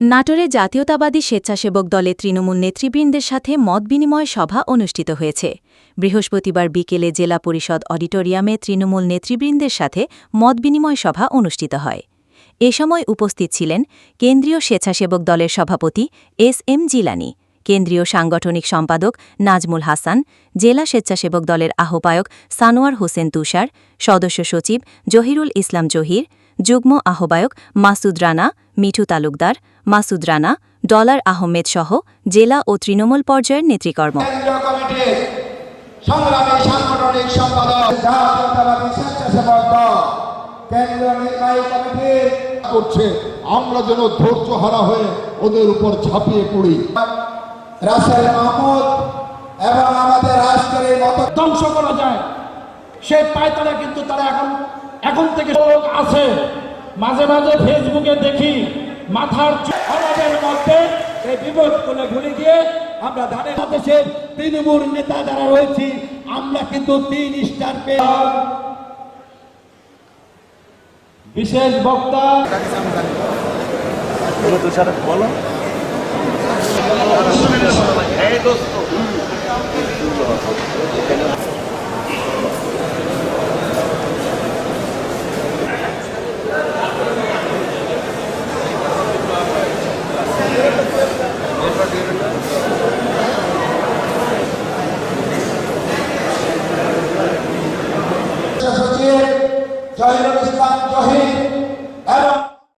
নাটোরে জাতীয়তাবাদী স্বেচ্ছাসেবক দলে তৃণমূল নেতৃবৃন্দের সাথে মতবিনিময় সভা অনুষ্ঠিত হয়েছে। বৃহস্পতিবার বিকেলে জেলা পরিষদ অডিটোরিয়ামে তৃণমূল নেতৃবৃন্দের সাথে মতবিনিময় সভা অনুষ্ঠিত হয়। এ সময় উপস্থিত ছিলেন কেন্দ্রীয় স্বেচ্ছাসেবক দলের সভাপতি এস এম জিলানি, কেন্দ্রীয় সাংগঠনিক সম্পাদক নাজমুল হাসান, জেলা স্বেচ্ছাসেবক দলের আহ্বায়ক সানোয়ার হোসেন তুষার, সদস্য সচিব জহিরুল ইসলাম জহির যুগ্ম আহ্বায়ক মাসুদ রানা মিঠু তালুকদার মাসুদ রানা ডলার আহমেদ সহ জেলা ও তৃণমূল পর্যায়ের নেতৃকর্ম। সংগ্রামী সাংগঠনিক সম্পাদক জাতীয়তাবাদী স্বেচ্ছাসেবক দল কেন্দ্রীয় নির্বাহী কমিটির করছে। আমরা যেন ধৈর্য হারা হয়ে ওদের উপর ঝাঁপিয়ে পড়ি। রাসেল মাহমুদ এবং আমাদের রাষ্ট্রের মত ধ্বংস করা যায়। সেই পায়তারা কিন্তু তারা এখন এখন থেকে লোক আছে। মাঝে মাঝে ফেসবুকে দেখি মাথার চুল মধ্যে এই বিপদ করে ভুলে গিয়ে আমরা ধানের দেশের তৃণমূল নেতা যারা রয়েছি, আমরা কিন্তু তিন স্টার পেয়ে বিশেষ বক্তা Sagrado Estado correndo.